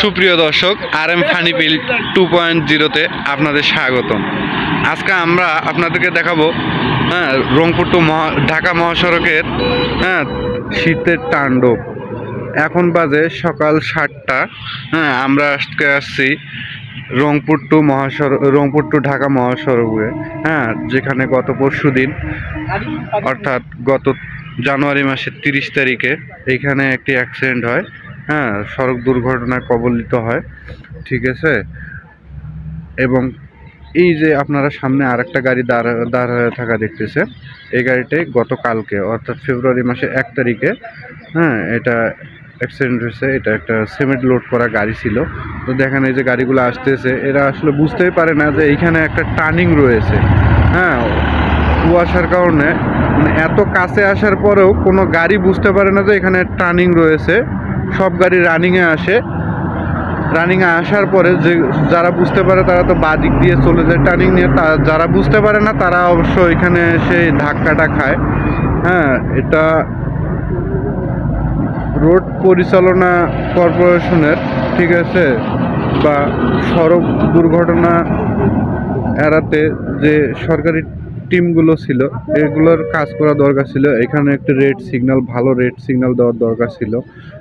সুপ্রিয় দর্শক আর M funny pill two point জিরোতে আপনাদের স্বাগতম। আজকে আমরা আপনাদেরকে দেখাবো হ্যাঁ রংপুর টু মহা, ঢাকা মহাসড়কের হ্যাঁ শীতের তাণ্ডব। এখন বাজে সকাল সাতটা হ্যাঁ আমরা আজকে আসছি রংপুর টু মহাসড়ক রংপুর টু ঢাকা মহাসড়কে হ্যাঁ যেখানে গত পরশু দিন, অর্থাৎ গত জানুয়ারি মাসের তিরিশ তারিখে এইখানে একটি অ্যাক্সিডেন্ট হয় হ্যাঁ সড়ক দুর্ঘটনায় কবলিত হয়, ঠিক আছে? এবং এই যে আপনারা সামনে আরেকটা গাড়ি দাঁড় দাঁড় হয়ে থাকা দেখতেছে এই গাড়িটাই গতকালকে, অর্থাৎ ফেব্রুয়ারি মাসের এক তারিখে হ্যাঁ এটা অ্যাক্সিডেন্ট হয়েছে, এটা একটা সিমেন্ট লোড করা গাড়ি ছিল। তো দেখেন এই যে গাড়িগুলো আসতেছে, এরা আসলে বুঝতেই পারে না যে এইখানে একটা টার্নিং রয়েছে। হ্যাঁ কুয়াশার কারণে মানে এত কাছে আসার পরেও কোনো গাড়ি বুঝতে পারে না যে এখানে টার্নিং রয়েছে। সব গাড়ি রানিংয়ে আসে। রানিংয়ে আসার পরে যে যারা বুঝতে পারে তারা তো বাঁ দিক দিয়ে চলে যায় টার্নিং নিয়ে। তা যারা বুঝতে পারে না তারা অবশ্য এখানে সেই ধাক্কাটা খায়। হ্যাঁ এটা রোড পরিচালনা কর্পোরেশনের ঠিক আছে বা সড়ক দুর্ঘটনা এড়াতে যে সরকারি টিমগুলো ছিল এগুলোর কাজ করা দরকার ছিল। এখানে একটি রেড সিগন্যাল ভালো রেড সিগন্যাল দেওয়ার দরকার ছিল।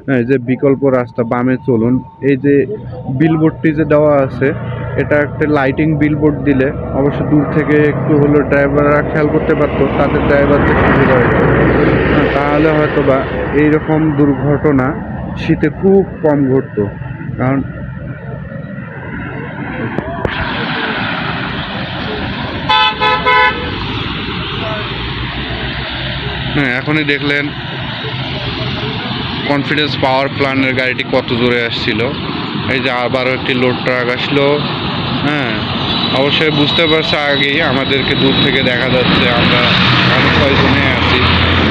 হ্যাঁ, যে বিকল্প রাস্তা বামে চলুন। এই যে বিলবোর্ডটি যে দেওয়া আছে এটা একটা লাইটিং বিলবোর্ড দিলে অবশ্য দূর থেকে একটু হলো ড্রাইভাররা খেয়াল করতে পারতো তাদের ড্রাইভারদের সুবিধা হতো হ্যাঁ, তাহলে হয়তো বা এইরকম দুর্ঘটনা শীতে খুব কম ঘটতো কারণ হ্যাঁ এখনই দেখলেন কনফিডেন্স পাওয়ার প্ল্যানের গাড়িটি কত জোরে আসছিল। এই যে আবারও একটি লোড ট্রাক আসলো। হ্যাঁ অবশ্যই বুঝতে পারছে, আগেই আমাদেরকে দূর থেকে দেখা যাচ্ছে। আমরা অনেক কয়জনে আছি?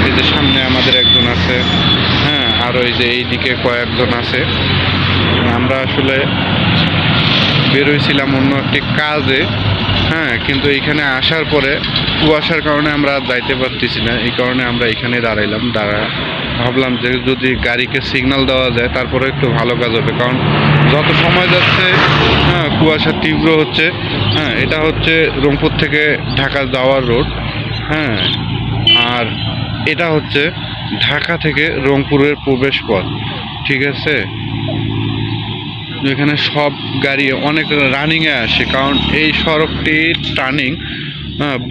এই যে সামনে আমাদের একজন আছে। হ্যাঁ আর ওই যে এইদিকে কয়েকজন আছে। আমরা আসলে বেরোইছিলাম অন্য একটি কাজে। হ্যাঁ কিন্তু এখানে আসার পরে কুয়াশার কারণে আমরা যাইতে পারতেছি না, এই কারণে আমরা এখানে দাঁড়াইলাম, দাঁড়া, ভাবলাম যে যদি গাড়িকে সিগনাল দেওয়া যায়, তারপরে একটু ভালো কাজ হবে। কারণ যত সময় যাচ্ছে হ্যাঁ কুয়াশা তীব্র হচ্ছে হ্যাঁ এটা হচ্ছে রংপুর থেকে ঢাকা যাওয়ার রোড হ্যাঁ আর এটা হচ্ছে ঢাকা থেকে রংপুরের প্রবেশ পথ, ঠিক আছে? এখানে সব গাড়ি অনেক রানিংয়ে আসে, কারণ এই সড়কটি টার্নিং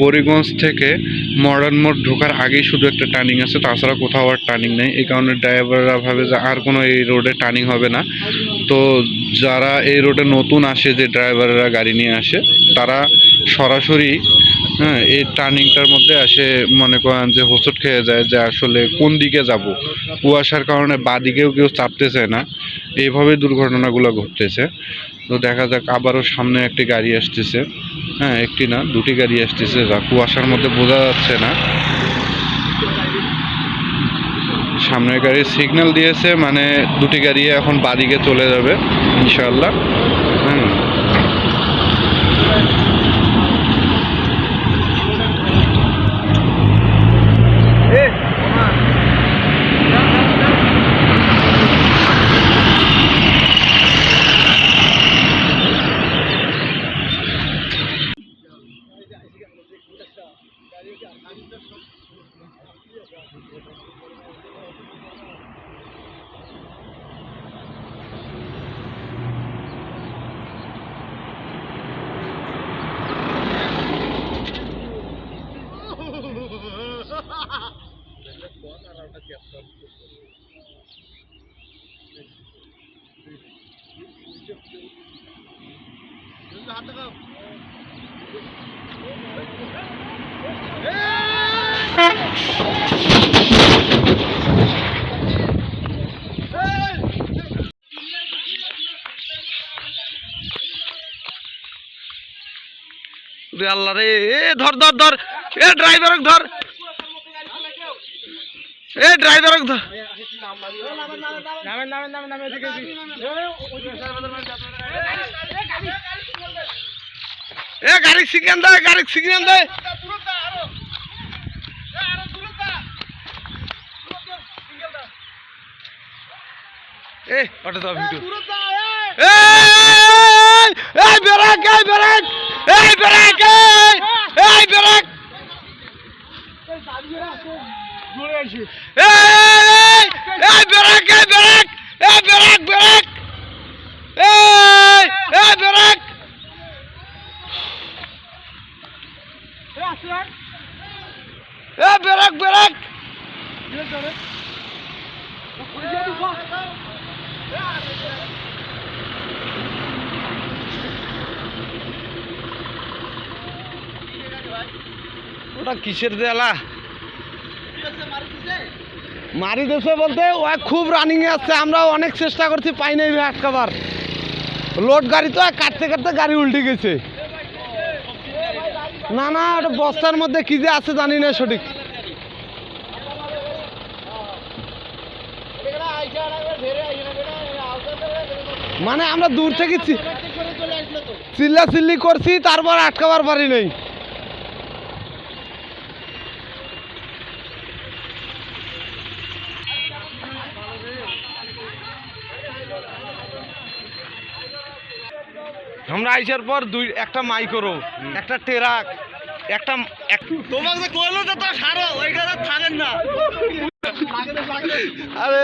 বরিগঞ্জ থেকে মডার্ন মোড় ঢোকার আগেই শুধু একটা টার্নিং আছে, তাছাড়া কোথাও আর টার্নিং নেই। এই কারণে ড্রাইভাররা ভাবে যে আর কোনো এই রোডে টার্নিং হবে না। তো যারা এই রোডে নতুন আসে, যে ড্রাইভাররা গাড়ি নিয়ে আসে, তারা সরাসরি হ্যাঁ এই টার্নিংটার মধ্যে আসে, মনে করেন যে হোঁচট খেয়ে যায় যে আসলে কোন দিকে যাব। কুয়াশার কারণে বাদিকেও কেউ চাপতে চায় না। এইভাবে দুর্ঘটনাগুলো ঘটতেছে। তো দেখা যাক, আবারও সামনে একটি গাড়ি আসতেছে। হ্যাঁ একটি না, দুটি গাড়ি আসতেছে। যা কুয়াশার মধ্যে বোঝা যাচ্ছে না। সামনের গাড়ি সিগন্যাল দিয়েছে মানে দুটি গাড়ি এখন বাদিকে চলে যাবে ইনশাল্লাহ হুম রে আল্লাহ রে। এ, ধর ধর ধর। এ ড্রাইভার ধর। এ ড্রাইভার ধর। এ, গাড়ি সিগন্যাল দে, গাড়ি সিগন্যাল দে। এ ওটা দাও ভিডিও। এই এই ব্রেক এই ব্রেক এই ব্রেক এই এই ব্রেক এই এই ব্রেক এই ব্রেক এই ব্রেক ব্রেক এই এই ব্রেক এই ব্রেক ব্রেক ওটা কিসের দেলা মারি দেশে বলতে, ও খুব রানিং এ আসছে আমরা অনেক চেষ্টা করছি, পাই নাই আটকাবার। লোড গাড়ি তো কাটতে কাটতে গাড়ি উল্টে গেছে। না না, ওটা বস্তার মধ্যে কি যে আছে জানি না সঠিক। মানে আমরা দূর থেকে চিল্লা চিল্লি করছি তারপর আটকাবার পারি নাই। আমরা আইসার পর দুই একটা মাইক্রো একটা টেরাক একটা তোমাকে কইলো তো তো সারো ওইখানে থাকেন না। আরে